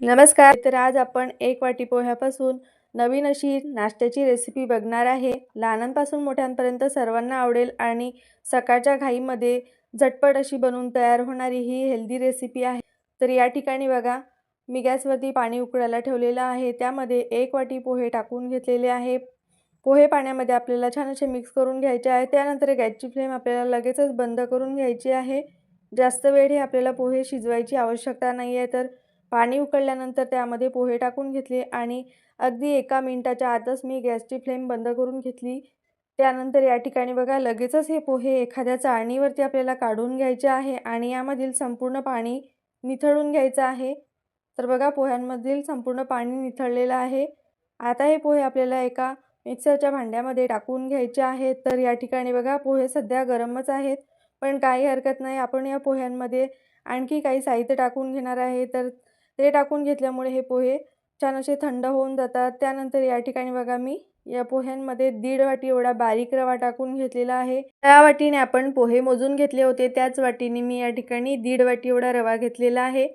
नमस्कार तर आज आपण एक वाटी पोह्यापासून नवीन अशी नाश्त्याची रेसिपी बघणार आहे. लहानांपासून मोठ्यांपर्यंत सर्वांना आवडेल आणि सकाळच्या घाईमध्ये झटपट अशी बनवून तयार होणारी ही हेल्दी रेसिपी आहे. तर या ठिकाणी बघा मी गॅसवरती पाणी उकळायला ठेवलेलं आहे. त्यामध्ये एक वाटी पोहे टाकून घेतलेले आहे. पोहे पाण्यामध्ये आपल्याला छान असे मिक्स करून घ्यायचे आहे. त्यानंतर गॅसची फ्लेम आपल्याला लगेचच बंद करून घ्यायची आहे. जास्त वेळ हे आपल्याला पोहे शिजवायची आवश्यकता नाही आहे तर पाणी उकळल्यानंतर त्यामध्ये पोहे टाकून घेतले आणि अगदी एका मिनटाच्या आतच मी गॅसची फ्लेम बंद करून घेतली. त्यानंतर या ठिकाणी बघा लगेचच हे पोहे एखाद्या चाळणीवरती आपल्याला काढून घ्यायचे आहे आणि यामधील संपूर्ण पाणी निथळून घ्यायचं आहे. तर बघा पोह्यांमधील संपूर्ण पाणी निथळलेलं आहे. आता हे पोहे आपल्याला एका मिक्सरच्या भांड्यामध्ये टाकून घ्यायचे आहेत. तर या ठिकाणी बघा पोहे सध्या गरमच आहेत. पण काही हरकत नाही आपण या पोह्यांमध्ये आणखी काही साहित्य टाकून घेणार आहे. तर ते टाकून घेतल्यामुळे हे पोहे छान असे थंड होऊन जातात. त्यानंतर या ठिकाणी बघा मी या पोह्यांमध्ये दीड वाटी एवढा बारीक रवा टाकून घेतलेला आहे. त्या वाटीने आपण पोहे मोजून घेतले होते. त्याच वाटीने मी या ठिकाणी दीड वाटी एवढा रवा घेतलेला आहे.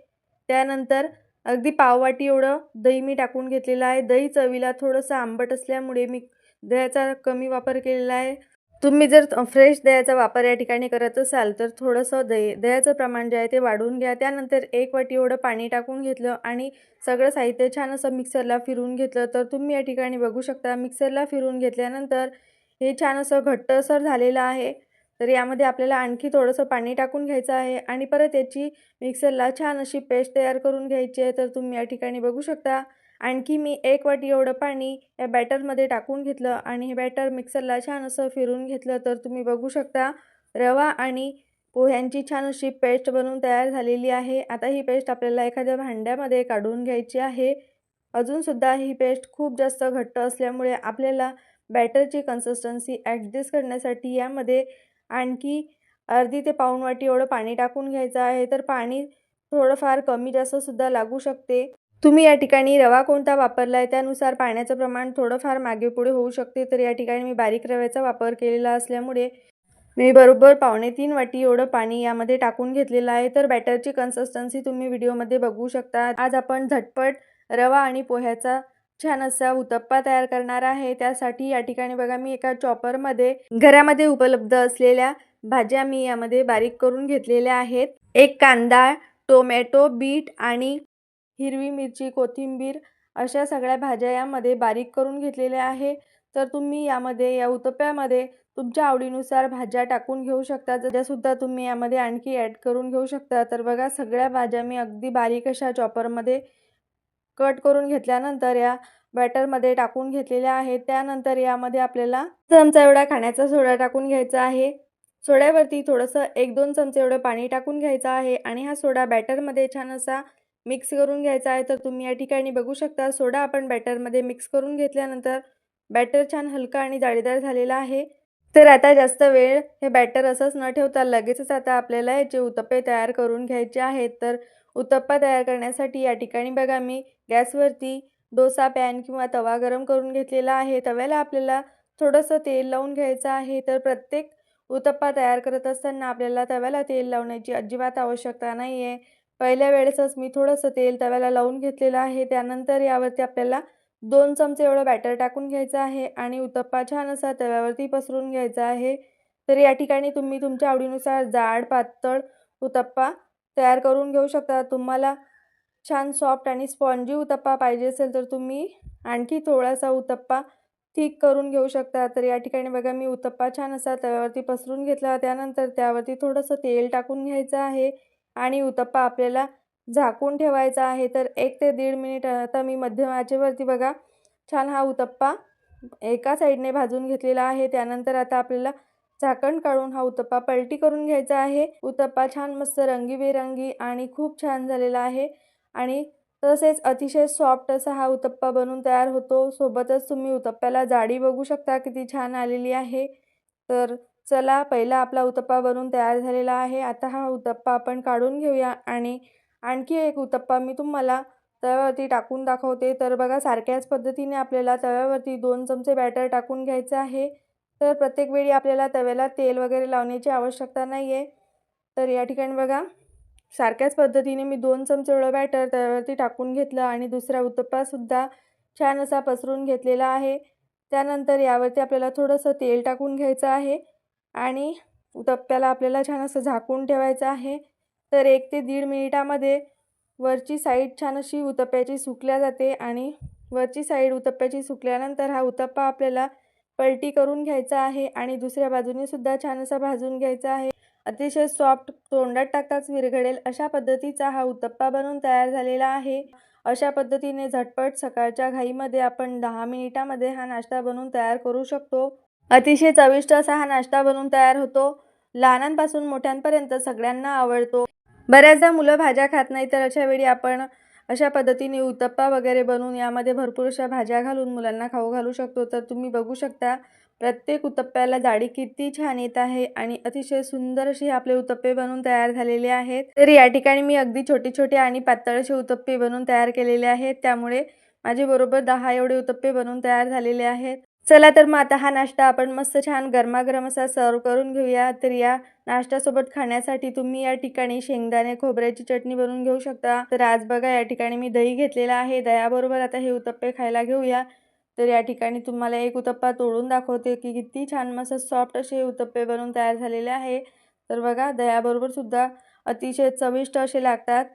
त्यानंतर अगदी पाव वाटी एवढं दही मी टाकून घेतलेलं आहे. दही चवीला थोडंसं आंबट असल्यामुळे मी दह्याचा कमी वापर केलेला आहे. तुम्ही जर फ्रेश दह्याचा वापर या ठिकाणी करत असाल तर थोडंसं दही दह्याचं प्रमाण जे आहे ते वाढवून घ्या. त्यानंतर एक वाटी एवढं पाणी टाकून घेतलं आणि सगळं साहित्य छान असं मिक्सरला फिरून घेतलं. तर तुम्ही या ठिकाणी बघू शकता मिक्सरला फिरून घेतल्यानंतर हे छान असं घट्टसर झालेलं आहे. तर यामध्ये आपल्याला आणखी थोडंसं पाणी टाकून घ्यायचं आहे आणि परत याची मिक्सरला छान अशी पेस्ट तयार करून घ्यायची आहे. तर तुम्ही या ठिकाणी बघू शकता आणखी मी एक वाटी एवढं पाणी या बॅटरमध्ये टाकून घेतलं आणि हे बॅटर मिक्सरला छान असं फिरून घेतलं. तर तुम्ही बघू शकता रवा आणि पोह्यांची छान अशी पेस्ट बनवून तयार झालेली आहे. आता ही पेस्ट आपल्याला एखाद्या भांड्यामध्ये काढून घ्यायची आहे. अजूनसुद्धा ही पेस्ट खूप जास्त घट्ट असल्यामुळे आपल्याला बॅटरची कन्सिस्टन्सी ॲडजस्ट करण्यासाठी यामध्ये आणखी अर्धी ते पाऊण वाटी एवढं पाणी टाकून घ्यायचं आहे. तर पाणी थोडंफार कमी जास्तसुद्धा लागू शकते. तुम्ही या ठिकाणी रवा कोणता वापरला आहे त्यानुसार पाण्याचं प्रमाण थोडंफार मागे पुढे होऊ शकते. तर या ठिकाणी मी बारीक रव्याचा वापर केलेला असल्यामुळे मी बरोबर पावणे तीन वाटी एवढं पाणी यामध्ये टाकून घेतलेलं आहे. तर बॅटरची कन्सिस्टन्सी तुम्ही व्हिडिओमध्ये बघू शकता. आज आपण झटपट रवा आणि पोह्याचा छान असा उत्तप्पा तयार करणार आहे. त्यासाठी या ठिकाणी बघा मी एका चॉपरमध्ये घरामध्ये उपलब्ध असलेल्या भाज्या मी यामध्ये बारीक करून घेतलेल्या आहेत. एक कांदा टोमॅटो बीट आणि हिरवी मिरची कोथिंबीर अशा सगळ्या भाज्या यामध्ये बारीक करून घेतलेल्या आहे. तर तुम्ही यामध्ये या उतप्यामध्ये तुमच्या आवडीनुसार भाज्या टाकून घेऊ शकता. ज्यासुद्धा तुम्ही यामध्ये आणखी ॲड करून घेऊ शकता. तर बघा सगळ्या भाज्या मी अगदी बारीक अशा चॉपरमध्ये कट करून घेतल्यानंतर या बॅटरमध्ये टाकून घेतलेल्या आहेत. त्यानंतर यामध्ये आपल्याला चमचा एवढा खाण्याचा सोडा टाकून घ्यायचा आहे. सोड्यावरती थोडंसं एक दोन चमचे एवढं पाणी टाकून घ्यायचं आहे. आणि हा सोडा बॅटरमध्ये छान असा मिक्स करून घ्यायचा आहे तर तुम्ही या ठिकाणी बघू शकता सोडा आपण बॅटरमध्ये मिक्स करून घेतल्यानंतर बॅटर छान हलका आणि जाळीदार झालेला आहे. तर आता जास्त वेळ हे बॅटर असंच न ठेवता लगेचच आता आपल्याला याचे उत्तप्पे तयार करून घ्यायचे आहेत. तर उत्तप्पा तयार करण्यासाठी या ठिकाणी बघा मी गॅसवरती डोसा पॅन किंवा तवा गरम करून घेतलेला आहे. तव्याला आपल्याला थोडंसं तेल लावून घ्यायचं आहे. तर प्रत्येक उत्तप्पा तयार करत असताना आपल्याला तव्याला तेल लावण्याची अजिबात आवश्यकता नाही आहे पहिल्या वेळेसच मी थोडंसं तेल तव्याला लावून घेतलेलं आहे. त्यानंतर यावरती आपल्याला दोन चमचे एवढं बॅटर टाकून घ्यायचं आहे आणि उत्तप्पा छान असा तव्यावरती पसरून घ्यायचा आहे. तर या ठिकाणी तुम्ही तुमच्या आवडीनुसार जाड पातळ उत्तप्पा तयार करून घेऊ शकता. तुम्हाला छान सॉफ्ट आणि स्पॉन्जी उत्तप्पा पाहिजे असेल तर तुम्ही आणखी थोडासा उत्तप्पा थिक करून घेऊ शकता. तर या ठिकाणी बघा मी उत्तप्पा छान असा तव्यावरती पसरून घेतला. त्यानंतर त्यावरती थोडंसं तेल टाकून घ्यायचं आहे. आणि उत्तप्पा आपल्याला झाकून ठेवायचा आहे. तर एक ते दीड मिनिट आता मी मध्यम आचेवरती बघा. छान हा उत्तप्पा एका साईडने भाजून घेतलेला आहे. त्यानंतर आता आपल्याला झाकण काढून हा उत्तप्पा पलटी करून घ्यायचा आहे. उत्तप्पा छान मस्त रंगीबेरंगी आणि खूप छान झालेला आहे. आणि तसेच अतिशय सॉफ्ट असा हा उत्तप्पा बनून तयार होतो. सोबतच तुम्ही उत्तप्प्याला जाडी बघू शकता किती छान आलेली आहे. तर चला पहिला आपला उत्तप्पा बनून तयार झालेला आहे. आता हा उत्तप्पा आपण काढून घेऊया आणि आणखी एक उत्तप्पा मी तुम्हाला तव्यावरती टाकून दाखवते. तर बघा सारख्याच पद्धतीने आपल्याला तव्यावरती दोन चमचे बॅटर टाकून घ्यायचं आहे. तर प्रत्येक वेळी आपल्याला तव्याला तेल वगैरे लावण्याची आवश्यकता नाही आहे तर या ठिकाणी बघा सारख्याच पद्धतीने मी दोन चमचे एवढं बॅटर तव्यावरती टाकून घेतलं आणि दुसरा उत्तप्पासुद्धा छान असा पसरून घेतलेला आहे. त्यानंतर यावरती आपल्याला थोडंसं तेल टाकून घ्यायचं आहे. आणि उत्तप्प्याला आपल्याला छान असं झाकून ठेवायचं आहे. तर एक ते दीड मिनिटामध्ये वरची साईड छान अशी उतप्प्याची सुकल्या जाते आणि वरची साईड उतप्प्याची सुकल्यानंतर हा उत्तप्पा आपल्याला पलटी करून घ्यायचा आहे आणि दुसऱ्या बाजूने सुद्धा छान असा भाजून घ्यायचा आहे. अतिशय सॉफ्ट तोंडात टाकताच विरघडेल अशा पद्धतीचा हा उत्तप्पा बनवून तयार झालेला आहे. अशा पद्धतीने झटपट सकाळच्या घाईमध्ये आपण दहा मिनिटामध्ये हा नाश्ता बनवून तयार करू शकतो. अतिशय चविष्ट असा हा नाश्ता बनवून तयार होतो. लहानांपासून मोठ्यांपर्यंत सगळ्यांना आवडतो. बऱ्याचदा मुलं भाज्या खात नाही तर अशा वेळी आपण अशा पद्धतीने उत्तप्पा वगैरे बनवून यामध्ये भरपूर अशा भाज्या घालून मुलांना खाऊ घालू शकतो. तर तुम्ही बघू शकता प्रत्येक उत्तप्प्याला जाडी किती छान येत आहे आणि अतिशय सुंदर असे आपले उत्तप्पे बनवून तयार झालेले आहेत. तर या ठिकाणी मी अगदी छोटे छोटे आणि पातळ असे उत्तप्पे बनवून तयार केलेले आहेत. त्यामुळे माझे बरोबर दहा एवढे उत्तप्पे बनवून तयार झालेले आहेत. चला तर मग आता हा नाश्ता आपण मस्त छान गरमागरम असा सर्व करून घेऊया. तर या नाश्त्यासोबत खाण्यासाठी तुम्ही या ठिकाणी शेंगदाणे खोबऱ्याची चटणी बनवून घेऊ शकता. तर आज बघा या ठिकाणी मी दही घेतलेला आहे. दह्याबरोबर आता हे उत्तप्पे खायला घेऊया. तर या ठिकाणी तुम्हाला एक उत्तप्पा तोडून दाखवते की किती छान मस्त सॉफ्ट असे उत्तप्पे बनवून तयार झालेले आहे. तर बघा दह्याबरोबर सुद्धा अतिशय चविष्ट असे लागतात.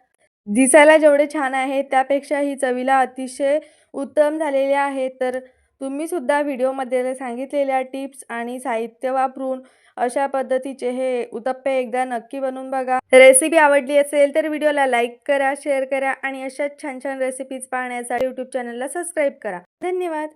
दिसायला जेवढे छान आहे त्यापेक्षाही चवीला अतिशय उत्तम झालेले आहे. तर तुम्ही सुद्धा व्हिडिओमध्ये सांगितलेल्या टिप्स आणि साहित्य वापरून अशा पद्धतीचे हे उतप्पे एकदा नक्की बनवून बघा. रेसिपी आवडली असेल तर व्हिडिओला लाईक करा शेअर करा आणि अशाच छान छान रेसिपीज पाहण्यासाठी यूट्यूब चॅनलला सबस्क्राईब करा. धन्यवाद.